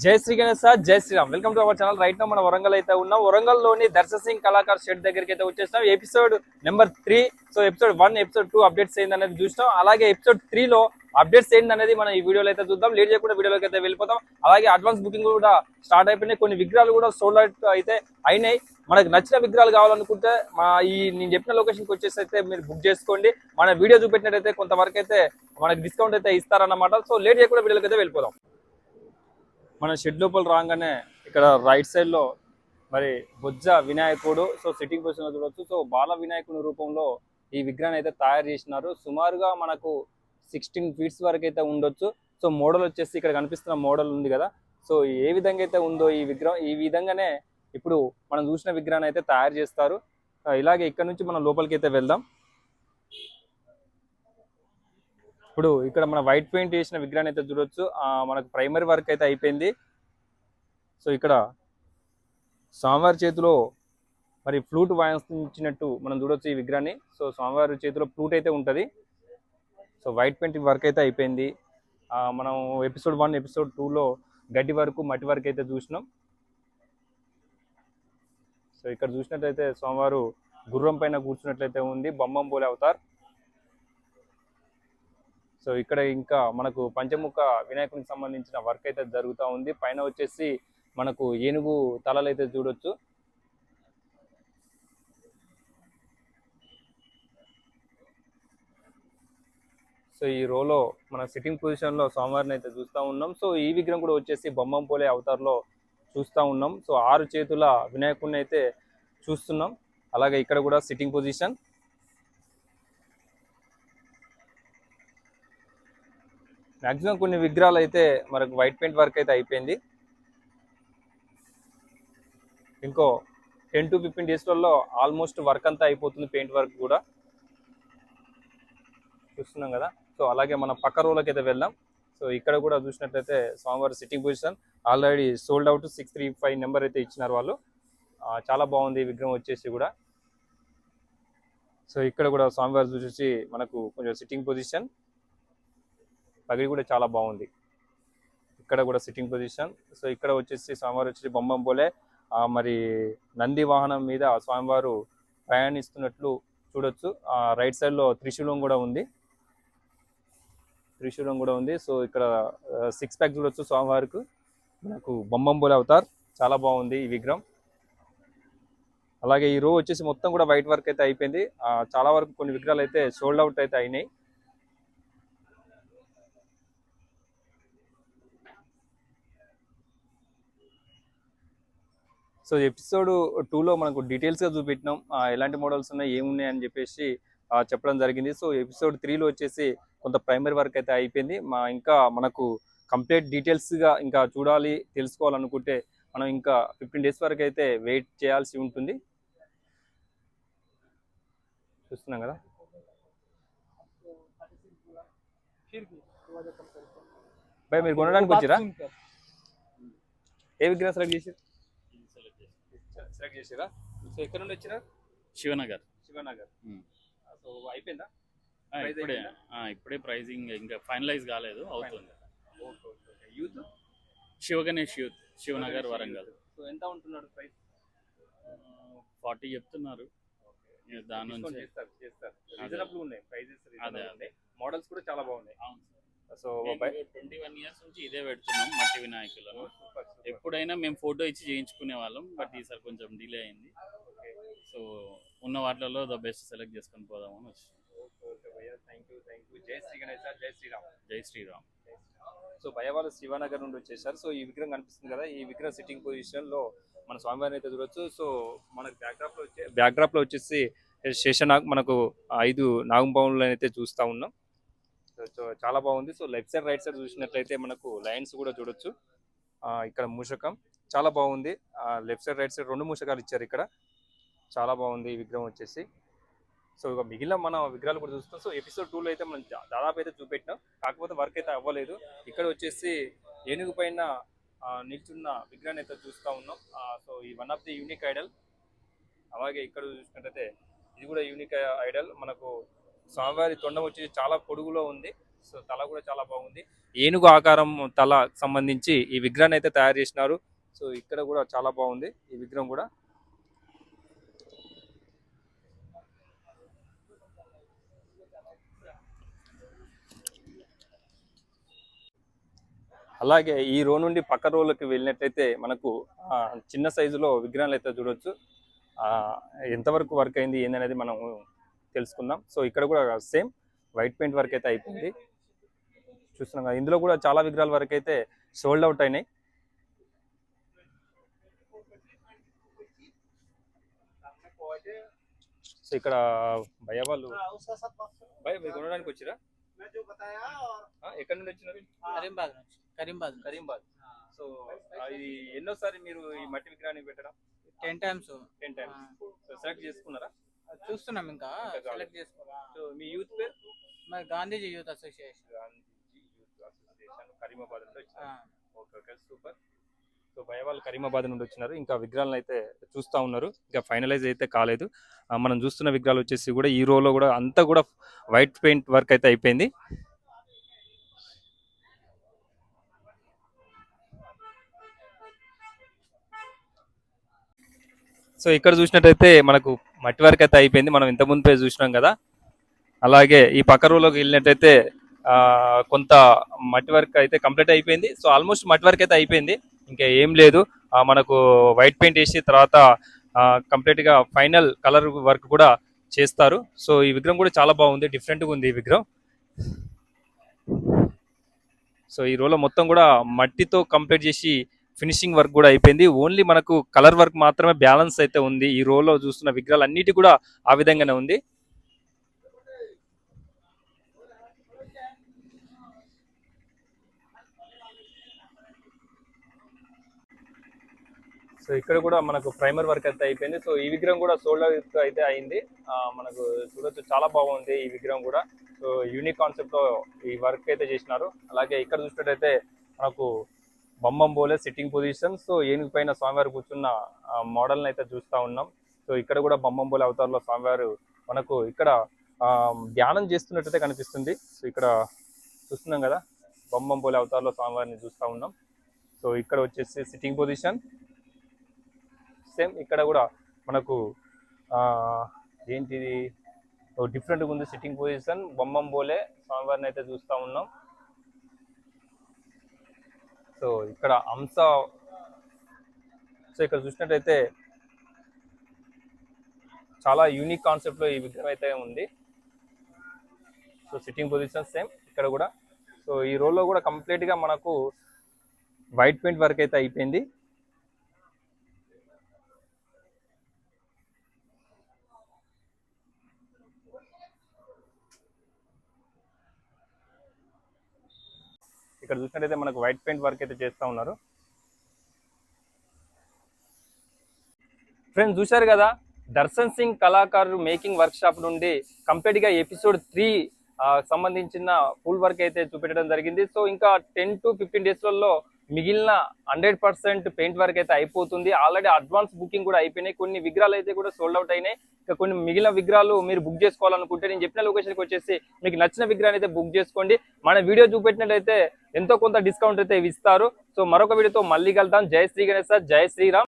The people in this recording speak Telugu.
జై శ్రీ గణేష్ సార్ జై Shriram. Welcome to our channel right no మన వరంగల్ అయితే ఉన్నాం. వరంగల్లోని సింగ్ కళాకార్ షెడ్ దగ్గరికి అయితే వచ్చేసినాం. Episode number three so episode one episode two updates ఏంది అనేది చూసినాం. అలాగే ఎపిసోడ్ త్రీ లో అప్డేట్స్ ఏంది అనేది మనం ఈ వీడియోలో అయితే చూద్దాం. లేట్ చేయకుండా వీడియోలోకి అయితే వెళ్ళిపోతాం. అలాగే అడ్వాన్స్ బుకింగ్ కూడా స్టార్ట్ అయిపోయినాయి. కొన్ని విగ్రహాలు కూడా సోల్డ్ అవుట్ అయితే అయినాయి. మనకు నచ్చిన విగ్రహాలు కావాలనుకుంటే మా ఈ నేను చెప్పిన లొకేషన్కి వచ్చేసి అయితే మీరు బుక్ చేసుకోండి. మన వీడియో చూపెట్టినట్టయితే కొంతవరకు అయితే మనకి డిస్కౌంట్ అయితే ఇస్తారన్నమాట. సో లేట్ చేయకుండా వీడియోలోకి అయితే వెళ్ళిపోదాం. మన షెడ్ లోపల రాగానే ఇక్కడ రైట్ సైడ్లో మరి బొజ్జ వినాయకుడు సో సిట్టింగ్ పొజిషన్ చూడొచ్చు. సో బాల వినాయకుని రూపంలో ఈ విగ్రహాన్ని అయితే తయారు చేసినారు. సుమారుగా మనకు సిక్స్టీన్ ఫీట్స్ వరకు అయితే ఉండొచ్చు. సో మోడల్ వచ్చేసి ఇక్కడ కనిపిస్తున్న మోడల్ ఉంది కదా. సో ఏ విధంగా అయితే ఉందో ఈ విగ్రహం ఈ విధంగానే ఇప్పుడు మనం చూసిన విగ్రహాన్ని అయితే తయారు చేస్తారు. ఇలాగే ఇక్కడ నుంచి మనం లోపలికి అయితే వెళ్దాం. ఇప్పుడు ఇక్కడ మన వైట్ పెయింట్ వేసిన విగ్రహాన్ని అయితే చూడొచ్చు. మనకు ప్రైమరీ వర్క్ అయితే అయిపోయింది. సో ఇక్కడ స్వామివారి చేతిలో మరి ఫ్లూట్ వాయించినట్టు మనం చూడొచ్చు ఈ విగ్రహాన్ని. సో స్వామివారి చేతిలో ఫ్లూట్ అయితే ఉంటుంది. సో వైట్ పెయింట్ వర్క్ అయితే అయిపోయింది. మనం ఎపిసోడ్ వన్ ఎపిసోడ్ టూలో గడ్డి వరకు మట్టి వరకు అయితే చూసినాం. సో ఇక్కడ చూసినట్లయితే స్వామివారు గుర్రం పైన కూర్చున్నట్లయితే ఉంది. బొమ్మం పోలే అవుతారు. సో ఇక్కడ ఇంకా మనకు పంచముఖ వినాయకునికి సంబంధించిన వర్క్ అయితే జరుగుతూ ఉంది. పైన వచ్చేసి మనకు ఏనుగు తలలు అయితే చూడొచ్చు. సో ఈ రోలో మన సిట్టింగ్ పొజిషన్లో సోమవారిని స్వామివారిని అయితే చూస్తూ ఉన్నాం. సో ఈ విగ్రహం కూడా వచ్చేసి బొమ్మం పోలే అవతార్లో చూస్తూ ఉన్నాం. సో ఆరు చేతుల వినాయకుడిని అయితే చూస్తున్నాం. అలాగే ఇక్కడ కూడా సిట్టింగ్ పొజిషన్ మ్యాక్సిమం కొన్ని విగ్రహాలు అయితే మనకు వైట్ పెయింట్ వర్క్ అయితే అయిపోయింది. ఇంకో టెన్ టు ఫిఫ్టీన్ డేస్లలో ఆల్మోస్ట్ వర్క్ అంతా అయిపోతుంది పెయింట్ వర్క్ కూడా. చూస్తున్నాం కదా. సో అలాగే మనం పక్క రోలకి అయితే వెళ్దాం. సో ఇక్కడ కూడా చూసినట్లయితే స్వామివారి sitting position already sold out six three five number అయితే ఇచ్చినారు వాళ్ళు. చాలా బాగుంది విగ్రహం వచ్చేసి కూడా. సో ఇక్కడ కూడా స్వామివారి చూసి మనకు కొంచెం సిట్టింగ్ పొజిషన్ పగిడి కూడా చాలా బాగుంది. ఇక్కడ కూడా సిట్టింగ్ పొజిషన్ సో ఇక్కడ వచ్చేసి స్వామివారు వచ్చేసి బొమ్మం పోలే మరి నంది వాహనం మీద స్వామివారు ప్రయాణిస్తున్నట్లు చూడొచ్చు. ఆ, రైట్ సైడ్లో త్రిశూలం కూడా ఉంది. త్రిశూలం కూడా ఉంది. సో ఇక్కడ సిక్స్ ప్యాక్ చూడొచ్చు స్వామివారికి. మనకు బొమ్మం పోలే అవుతారు. చాలా బాగుంది ఈ విగ్రహం. అలాగే ఈ రో వచ్చేసి మొత్తం కూడా వైట్ వర్క్ అయితే అయిపోయింది. చాలా వరకు కొన్ని విగ్రహాలు అయితే సోల్డ్ అవుట్ అయితే అయినాయి. సో ఎపిసోడ్ టూలో మనకు డీటెయిల్స్గా చూపెట్టినాం. ఎలాంటి మోడల్స్ ఉన్నాయి ఏమున్నాయి అని చెప్పేసి చెప్పడం జరిగింది. సో ఎపిసోడ్ త్రీలో వచ్చేసి కొంత ప్రైమరీ వర్క్ అయితే అయిపోయింది. మా ఇంకా మనకు కంప్లీట్ డీటెయిల్స్గా ఇంకా చూడాలి తెలుసుకోవాలనుకుంటే మనం ఇంకా ఫిఫ్టీన్ డేస్ వరకు అయితే వెయిట్ చేయాల్సి ఉంటుంది. చూస్తున్నాం కదా? భయ్ మీరు కొనడానికి వచ్చిరా? ఏ విగ్రహం సెలెక్ట్ చేసి సెలెక్ట్ చేసిరా సో ఎక్కడ నుండి వచ్చిరా శివనగర్. శివనగర్. సో అయిపోయిందా? ఇప్పుడే ఇప్పుడే ప్రైజింగ్ ఇంకా ఫైనలైజ్ కాలేదు అవుతుంది. Youth Shivaganesh youth Shivanagar Warangal. So ఎంత ఉంటున్నాడు ప్రైస్? ఫార్టీ చెప్తున్నారు. దాని నుంచి చేస్తారు చేస్తారు. అదే. రీజనబుల్ ఉన్నాయి ప్రైజెస్. మోడల్స్ కూడా చాలా బాగున్నాయి. అవును సో ట్వంటీ వన్ ఇయర్స్ నుంచి ఇదే పెడుతున్నాం మట్టి వినాయకులను. ఎప్పుడైనా మేము ఫోటో ఇచ్చి చేయించుకునే వాళ్ళం బట్ ఈసారి కొంచెం డిలే అయింది. సో ఉన్న వాటిలలో ద బెస్ట్ సెలెక్ట్ చేసుకొని పోదామని వచ్చి థ్యాంక్ యూ థ్యాంక్ యూ జై శ్రీ గణేష్ జై శ్రీరామ్. జై శ్రీరామ్. సో భయవాళ్ళ శివనగర్ నుండి వచ్చేసారు. సో ఈ విగ్రహం కనిపిస్తుంది కదా ఈ విగ్రహం సిట్టింగ్ పొజిషన్లో మన స్వామివారిని అయితే చూడొచ్చు. సో మనకు బ్యాక్డ్రాప్లో వచ్చే బ్యాక్డ్రాప్లో వచ్చేసి శేషనాగ్ మనకు ఐదు నాగంబావులను అయితే చూస్తా ఉన్నాం. చాలా బాగుంది. So left side right side చూసినట్లయితే మనకు లైన్స్ కూడా చూడొచ్చు. ఇక్కడ మూషకం చాలా బాగుంది. లెఫ్ట్ సైడ్ రైట్ సైడ్ రెండు మూషకాలు ఇచ్చారు ఇక్కడ. చాలా బాగుంది ఈ విగ్రహం వచ్చేసి. సో ఇక మిగిలిన మన విగ్రహాలు కూడా చూస్తాం. సో ఎపిసోడ్ టూలో అయితే మనం దాదాపు అయితే చూపెట్టినాం. కాకపోతే వర్క్ అయితే అవ్వలేదు. ఇక్కడ వచ్చేసి ఏనుగు పైన నిల్చున్న విగ్రహాన్ని అయితే చూస్తూ ఉన్నాం. సో ఈ one of the unique idol. అలాగే ఇక్కడ చూసినట్టయితే ఇది కూడా యూనిక్ ఐడల్. మనకు స్వామివారి తొండం వచ్చి చాలా పొడుగులో ఉంది. సో తల కూడా చాలా బాగుంది. ఏనుగు ఆకారం తల సంబంధించి ఈ విగ్రహాన్ని అయితే తయారు చేసినారు. సో ఇక్కడ కూడా చాలా బాగుంది ఈ విగ్రహం కూడా. అలాగే ఈ రో నుండి పక్క రోలోకి వెళ్ళినట్లయితే మనకు చిన్న సైజులో విగ్రహాలు అయితే చూడొచ్చు. ఎంతవరకు వర్క్ అయింది ఏందనేది మనం తెలుసుకుందాం. సో ఇక్కడ కూడా సేమ్ వైట్ పెయింట్ వర్క్ అయితే అయిపోయింది. చూస్తున్నాం కదా ఇందులో కూడా చాలా విగ్రహాల వరకు అయితే సోల్డ్ అవుట్ అయినాయి. సో ఇక్కడ భయ వాళ్ళు భయ మీరు కొనడానికి వచ్చిరా? ఎక్కడి నుండి వచ్చినారు? కరీంబాద్ కరీంబాద్ కరీంబాద్. సో అది ఎన్నోసారి మీరు ఈ మట్టి విగ్రహాన్ని పెట్టడం? Ten times. Ten times. Select చేసుకున్నారా? చూస్తున్నాం ఇంకా. సెలెక్ట్ చేసుకోరా? సో మీ యూత్ పేరు? మరి Gandhiji youth association. Gandhiji youth association Karimabad నుండి ఆ, వచ్చినారు ఓకే ఓకే సూపర్. సో భయ వాళ్ళు కరీమాబాద్ నుండి వచ్చినారు. ఇంకా విగ్రహాలను అయితే చూస్తూ ఉన్నారు. ఇంకా ఫైనలైజ్ అయితే కాలేదు. మనం చూస్తున్న విగ్రహాలు వచ్చేసి కూడా ఈ రోలో కూడా అంతా కూడా వైట్ పెయింట్ వర్క్ అయితే అయిపోయింది. సో ఇక్కడ చూసినట్టయితే మనకు మట్టి వర్క్ అయితే అయిపోయింది. మనం ఇంత ముందుపై చూసినాం కదా. అలాగే ఈ పక్క రూలోకి వెళ్ళినట్టయితే కొంత మట్టి వర్క్ అయితే కంప్లీట్ అయిపోయింది. సో ఆల్మోస్ట్ మట్టి వర్క్ అయితే అయిపోయింది. ఇంకా ఏం లేదు. మనకు వైట్ పెయింట్ వేసి తర్వాత కంప్లీట్గా ఫైనల్ కలర్ వర్క్ కూడా చేస్తారు. సో ఈ విగ్రహం కూడా చాలా బాగుంది. డిఫరెంట్గా ఉంది ఈ విగ్రహం. సో ఈ రోలో మొత్తం కూడా మట్టితో కంప్లీట్ చేసి ఫినిషింగ్ వర్క్ కూడా అయిపోయింది. ఓన్లీ మనకు కలర్ వర్క్ మాత్రమే బ్యాలెన్స్ అయితే ఉంది. ఈ రోలో చూస్తున్న విగ్రహాలు అన్నిటి కూడా ఆ విధంగానే ఉంది. సో ఇక్కడ కూడా మనకు ప్రైమర్ వర్క్ అయితే అయిపోయింది. సో ఈ విగ్రహం కూడా సోల్డర్ అయితే అయింది. మనకు చూడొచ్చు చాలా బాగుంది ఈ విగ్రహం కూడా. సో యూనిక్ కాన్సెప్ట్ ఈ వర్క్ అయితే చేసినారు. అలాగే ఇక్కడ చూసినట్టయితే మనకు బొమ్మం బోలే సిట్టింగ్ పొజిషన్ సో ఏనుగు పైన స్వామివారు కూర్చున్న మోడల్ని అయితే చూస్తూ ఉన్నాం. సో ఇక్కడ కూడా బొమ్మం బోలే అవతారంలో స్వామివారు మనకు ఇక్కడ ధ్యానం చేస్తున్నట్టయితే కనిపిస్తుంది. సో ఇక్కడ చూస్తున్నాం కదా బొమ్మం పోలే అవతారంలో స్వామివారిని చూస్తూ ఉన్నాం. సో ఇక్కడ వచ్చేసి సిట్టింగ్ పొజిషన్ సేమ్ ఇక్కడ కూడా మనకు ఏంటిది? డిఫరెంట్గా ఉంది సిట్టింగ్ పొజిషన్ బొమ్మం పోలే స్వామివారిని అయితే చూస్తూ ఉన్నాం. సో ఇక్కడ అంశ సో ఇక్కడ చూసినట్టయితే చాలా యూనిక్ కాన్సెప్ట్లో ఈ విగ్రహం అయితే ఉంది. సో సిట్టింగ్ పొజిషన్ సేమ్ ఇక్కడ కూడా. సో ఈ రోల్లో కూడా కంప్లీట్గా మనకు వైట్ పెయింట్ వర్క్ అయితే అయిపోయింది. ఇక్కడ చూసినట్టయితే మనకు వైట్ పెయింట్ వర్క్ అయితే చేస్తూ ఉన్నారు. ఫ్రెండ్స్ చూశారు కదా? దర్శన్ సింగ్ కళాకారుడు మేకింగ్ వర్క్ షాప్ నుండి కంప్లీట్గా ఎపిసోడ్ త్రీ సంబంధించిన ఫుల్ వర్క్ అయితే చూపెట్టడం జరిగింది. సో ఇంకా టెన్ టు ఫిఫ్టీన్ డేస్లలో మిగిలిన హండ్రెడ్ పర్సెంట్ పెయింట్ వర్క్ అయితే అయిపోతుంది. ఆల్రెడీ అడ్వాన్స్ బుకింగ్ కూడా అయిపోయినాయి. కొన్ని విగ్రహాలు అయితే కూడా సోల్డ్ అవుట్ అయినాయి. ఇంకా కొన్ని మిగిలిన విగ్రహాలు మీరు బుక్ చేసుకోవాలనుకుంటే నేను చెప్పిన లొకేషన్కి వచ్చేసి మీకు నచ్చిన విగ్రహాన్ని అయితే బుక్ చేసుకోండి. మన వీడియో చూపెట్టినట్లయితే ఎంతో కొంత డిస్కౌంట్ అయితే ఇస్తారు. సో మరొక వీడియోతో మళ్ళీ కలుద్దాం. జై శ్రీ గణేశ జై శ్రీరామ్.